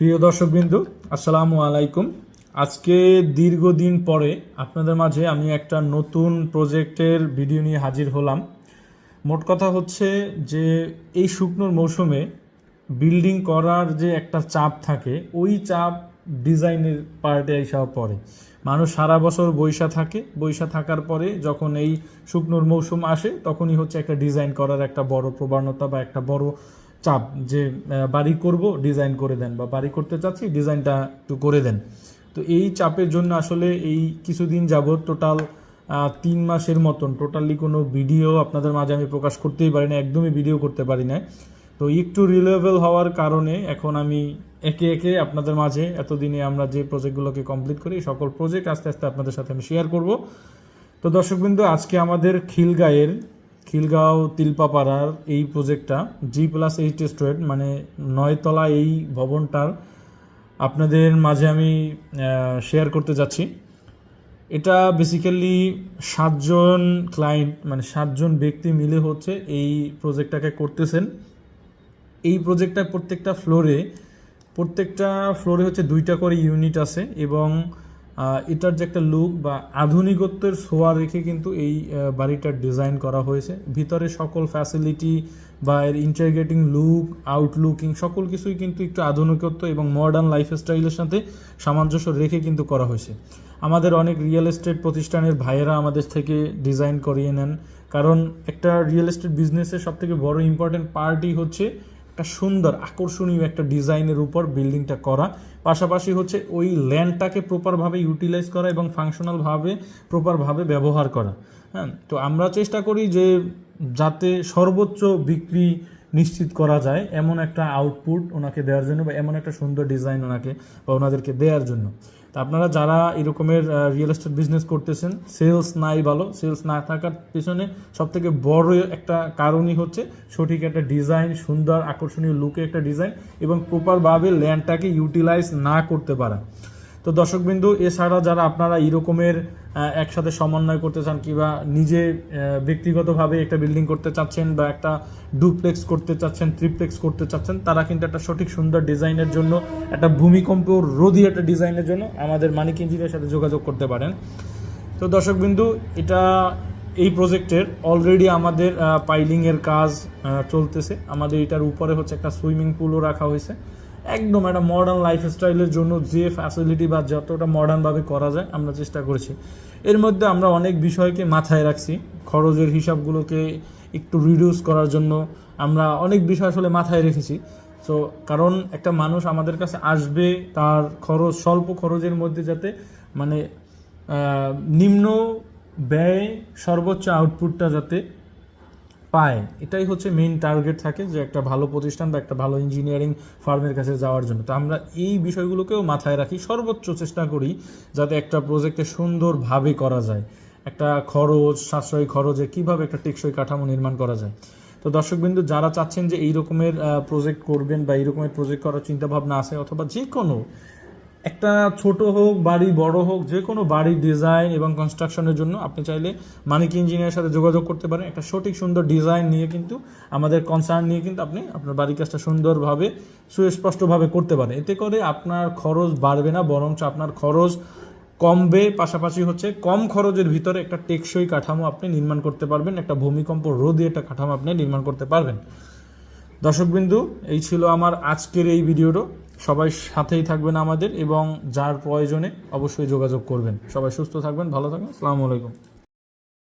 প্রিয় দর্শকবৃন্দু, আসসালামু আলাইকুম। আজকে দীর্ঘদিন পরে আপনাদের মাঝে আমি একটা নতুন প্রজেক্টের ভিডিও নিয়ে হাজির হলাম। মোট কথা হচ্ছে যে এই শুকনোর মৌসুমে বিল্ডিং করার যে একটা চাপ থাকে, ওই চাপ ডিজাইনের পার্টে এসব পড়ে। মানুষ সারা বছর বৈশা থাকে, বৈশা থাকার পরে যখন এই শুকনোর মৌসুম আসে, তখনই হচ্ছে একটা ডিজাইন করার একটা বড় প্রবণতা বা একটা বড় চাপ যে বাড়ি করব ডিজাইন করে দেন বা বাড়ি করতে চাচ্ছি ডিজাইনটা একটু করে দেন। তো এই চাপের জন্য আসলে এই কিছুদিন যাবৎ টোটাল তিন মাসের মতন টোটালি কোনো ভিডিও আপনাদের মাঝে আমি প্রকাশ করতেই পারি না, একদমই ভিডিও করতে পারি না। তো একটু রিলেভেল হওয়ার কারণে এখন আমি একে একে আপনাদের মাঝে এতদিনে আমরা যে প্রজেক্টগুলোকে কমপ্লিট করি, সকল প্রজেক্ট আস্তে আস্তে আপনাদের সাথে আমি শেয়ার করব। তো দর্শকবৃন্দ, আজকে আমাদের খিলগাঁয়ের খিলগাঁও, তিলপাপাড়ার এই প্রজেক্টটা জি প্লাস এইচ স্ট্রেট মানে নয়তলা এই ভবনটার আপনাদের মাঝে আমি শেয়ার করতে যাচ্ছি। এটা বেসিক্যালি সাতজন ক্লায়েন্ট মানে সাতজন ব্যক্তি মিলে হচ্ছে এই প্রজেক্টটাকে করতেছেন। এই প্রজেক্টটার প্রত্যেকটা ফ্লোরে প্রত্যেকটা ফ্লোরে হচ্ছে দুইটা করে ইউনিট আছে এবং এটার যে একটা লুক বা আধুনিকত্বের ছোঁয়া রেখে কিন্তু এই বাড়িটার ডিজাইন করা হয়েছে। ভিতরে সকল ফ্যাসিলিটি বা এর ইন্টারগ্রেটিং লুক আউটলুকিং সকল কিছুই কিন্তু একটু আধুনিকত্ব এবং মডার্ন লাইফস্টাইলের সাথে সামঞ্জস্য রেখে কিন্তু করা হয়েছে। আমাদের অনেক রিয়েল এস্টেট প্রতিষ্ঠানের ভাইয়েরা আমাদের থেকে ডিজাইন করিয়ে নেন। কারণ একটা রিয়েল এস্টেট বিজনেসের সব থেকে বড় ইম্পর্টেন্ট পার্টই হচ্ছে একটা সুন্দর, আকর্ষণীয় একটা ডিজাইনের উপর বিল্ডিংটা করা। পাশাপাশি হচ্ছে ওই ল্যান্ডটাকে প্রপারভাবে ইউটিলাইজ করা এবং ফাংশনালভাবে প্রপারভাবে ব্যবহার করা। হ্যাঁ তো আমরা চেষ্টা করি যে যাতে সর্বোচ্চ বিক্রি নিশ্চিত করা যায় এমন একটা আউটপুট ওনাকে দেওয়ার জন্য বা এমন একটা সুন্দর ডিজাইন ওনাকে বা ওনাদেরকে দেওয়ার জন্য। তা আপনারা যারা এরকমের রিয়েল এস্টেট বিজনেস করতেছেন সেলস নাই ভালো সেলস না থাকার পেছনে সব থেকে বড় একটা কারণই হচ্ছে সঠিক একটা ডিজাইন সুন্দর, আকর্ষণীয় লুকে একটা ডিজাইন এবং প্রপারভাবে ল্যান্ডটাকে ইউটিলাইজ না করতে পারা। তো দর্শকবিন্দু, এছাড়া যারা আপনারা এরকমের একসাথে সমন্বয় করতে চান কিংবা নিজে ব্যক্তিগতভাবে একটা বিল্ডিং করতে চাচ্ছেন বা একটা ডুপ্লেক্স করতে চাচ্ছেন ট্রিপ্লেক্স করতে চাচ্ছেন, তারা কিন্তু একটা সঠিক সুন্দর ডিজাইনের জন্য, একটা ভূমিকম্প রোধী একটা ডিজাইনের জন্য আমাদের মানিক ইঞ্জিনিয়ারের সাথে যোগাযোগ করতে পারেন। তো দর্শকবিন্দু, এটা এই প্রজেক্টের অলরেডি আমাদের পাইলিংয়ের কাজ চলতেছে। আমাদের এটার উপরে হচ্ছে একটা সুইমিং পুলও রাখা হয়েছে। একদম একটা মডার্ন লাইফস্টাইলের জন্য যে ফ্যাসিলিটি বা যতটা মডার্নভাবে করা যায় আমরা চেষ্টা করেছি। এর মধ্যে আমরা অনেক বিষয়কে মাথায় রাখছি। খরচের হিসাবগুলোকে একটু রিডিউস করার জন্য আমরা অনেক বিষয় আসলে মাথায় রেখেছি। সো কারণ একটা মানুষ আমাদের কাছে আসবে, তার খরচ, স্বল্প খরচের মধ্যে যাতে মানে নিম্ন ব্যয় সর্বোচ্চ আউটপুটটা যাতে পায়। এটাই হচ্ছে মেইন টার্গেট থাকে যে একটা ভালো প্রতিষ্ঠান বা একটা ভালো ইঞ্জিনিয়ারিং ফার্মের কাছে যাওয়ার জন্য। তো আমরা এই বিষয়গুলোকেও মাথায় রাখি, সর্বোচ্চ চেষ্টা করি যাতে একটা প্রজেক্টে সুন্দরভাবে করা যায়। একটা খরচ, সাশ্রয়ী খরচে কীভাবে একটা টেকসই কাঠামো নির্মাণ করা যায়। তো দর্শকবিন্দু, যারা চাচ্ছেন যে এই রকমের প্রজেক্ট করবেন বা এই রকমের প্রজেক্ট করার চিন্তাভাবনা আছে অথবা যে কোনো একটা ছোট হোক, বাড়ি বড় হোক, যে কোনো বাড়ির ডিজাইন এবং কনস্ট্রাকশনের জন্য আপনি চাইলে মানিক ইঞ্জিনিয়ারের সাথে যোগাযোগ করতে পারেন। একটা সঠিক সুন্দর ডিজাইন নিয়ে কিন্তু, আমাদের কনসার্ন নিয়ে কিন্তু আপনি আপনার বাড়ির কাজটা সুন্দরভাবে, সুস্পষ্টভাবে করতে পারেন। এতে করে আপনার খরচ বাড়বে না, বরঞ্চ আপনার খরচ কমবে। পাশাপাশি হচ্ছে কম খরচের ভিতরে একটা টেকসই কাঠামো আপনি নির্মাণ করতে পারবেন, একটা ভূমিকম্প রোধী একটা কাঠামো আপনি নির্মাণ করতে পারবেন। দর্শকবিন্দু, এই ছিল আমার আজকের এই ভিডিওটা সবাই সাথেই থাকবেন আমাদের এবং যার প্রয়োজনে অবশ্যই যোগাযোগ করবেন। সবাই সুস্থ থাকবেন, ভালো থাকবেন। আসসালামু আলাইকুম।